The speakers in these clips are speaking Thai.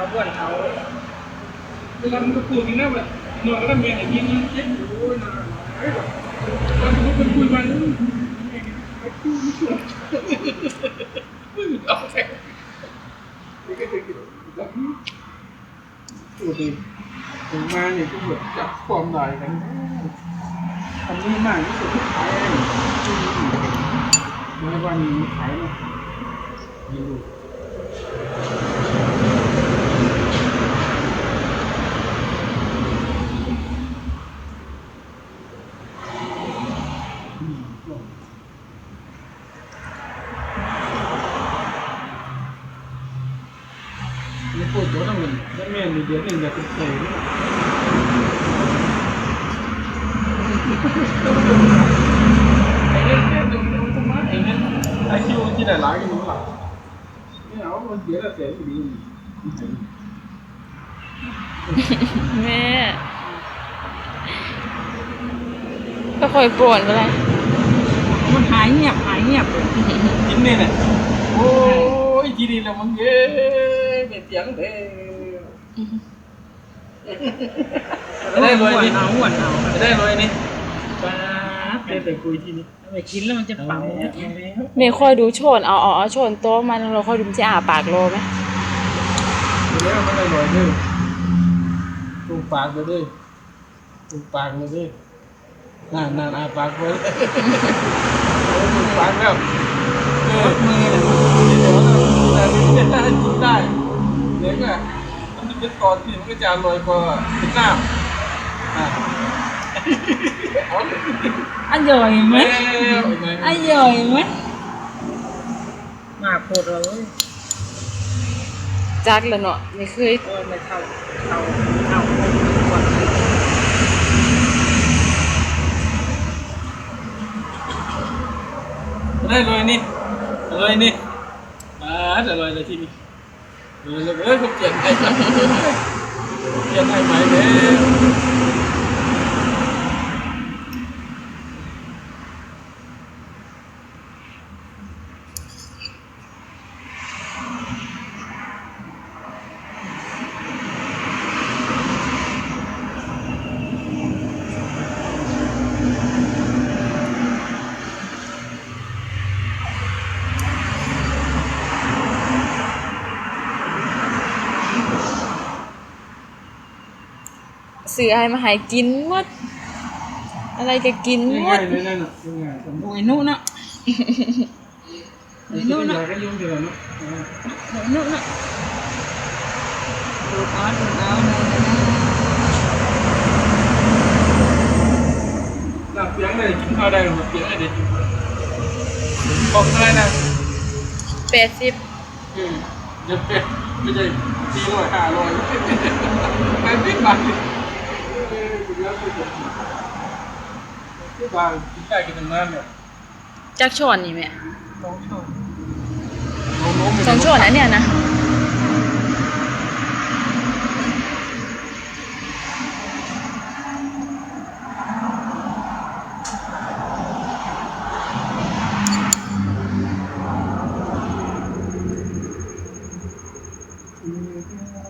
เอาอ้วนเอาเวลามันก็พูดอย่างนั้นแบบนอนแล้วเมียอย่างนี้นะเจ็บโอ้ยนะไอ้แบบตอนที่มันคุยมันไอ้คู่ไม่ชวเอาแทงนี่ก็จะกิถึงมาเนี่ยก็แบบจับความได้กันอันนี้มากที่สุดที่ขายเองในวันนี้ขายนะดู นแล้วแม่มีเดือนหนึ่งอยากเป็นเสยไอ้เรื่องแค่ดูดูทำไมไอ้เนี่ยไอ้คิวที่ไหนหลายกันอยู่หลังไม่เอามันเสียแล้วเสียอยู่ดี แม่ก็ค่อยป่วนก็ได้ มันหายเงียบหายเงียบ กินเนี่ยแหละโอ้ยทีนี้แล้วมึงเย้เป็นเสียงเด้ จะได้เลยนี่เอาอ้วนเอาได้เลยนี่ป้าเต้แต่คุยที่นี้ไปกินแล้วมันจะเป่าแล้วแม่ค่อยดูโชนเอาเอาเอาโชนโต๊ะมันเราคอยดูมันจะอาปากโลไหมเดี๋ยวมันได้เลยด้อตูปากเลยด้อตูปากเลยด้อนั่นนั่นอาปากไว้ตูปากแล้วเออมือ อนที่มันก็จะอร่อยกว่าเป็นน้ำอะเอาเลยอร่อยไหมเอ้ยอร่อยไหมมาโคตรเลยจักแล้วเนาะไม่เคย โอ้ยไม่เท่าเท่าเท่าอ้วนได้เลยนี่เลยนี่มาจะเลยเลยที่นี่ เลยเลยเอ้ยเขาเปลี่ยนให้ครับเปลี่ยนให้ใหม่เลย ซื้อให้มาให้กินหมดอะไรก็กินหมง่ายดเลยนั่นน่ะง่ายผมโอ้ยนู่นน่ะไอ้นู่นน่ะก็ยุ่งเดียวเนาะโอ้ยนู่นน่ะดูดเอาดูดเอาเลยนะหลับเสียงเลยกินข้าวได้หรือเสียงอะไรกินบอกอะไรนะแปดสิบอืมจะเป็นไม่ใช่สี่ร้อยห้าร้อยไปพิบาทเออคุณแล้วคุณจะพิบาทกินได้กินตั้งนานเนี่ยจักช้อนนี่แม่สองช้อนลงลงสองช้อนอันเนี้ยนะแล้วยายคือกับบอกมึงว่าโ cái vàng gì mẹ tròn chuẩn đấy nè nè Thank you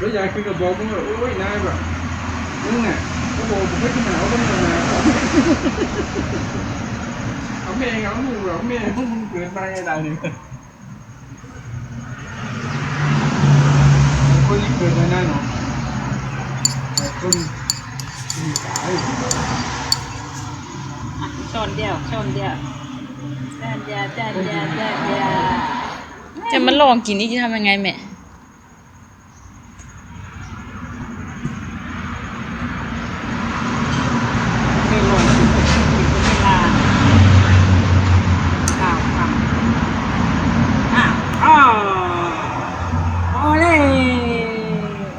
bây giờ khi gặp bò cũng là ôi nay rồi nhưng nè có bò cũng biết cái nào cũng là nè ông nghe ông buồn rồi ông nghe ông cười tay ở đây có những người này nay nọ không không cãi. Tròn chôn, tròn à, chôn, đèn à. chôn, đèn chôn, đèn จะมาลองกินนี่จะทำยังไงแม่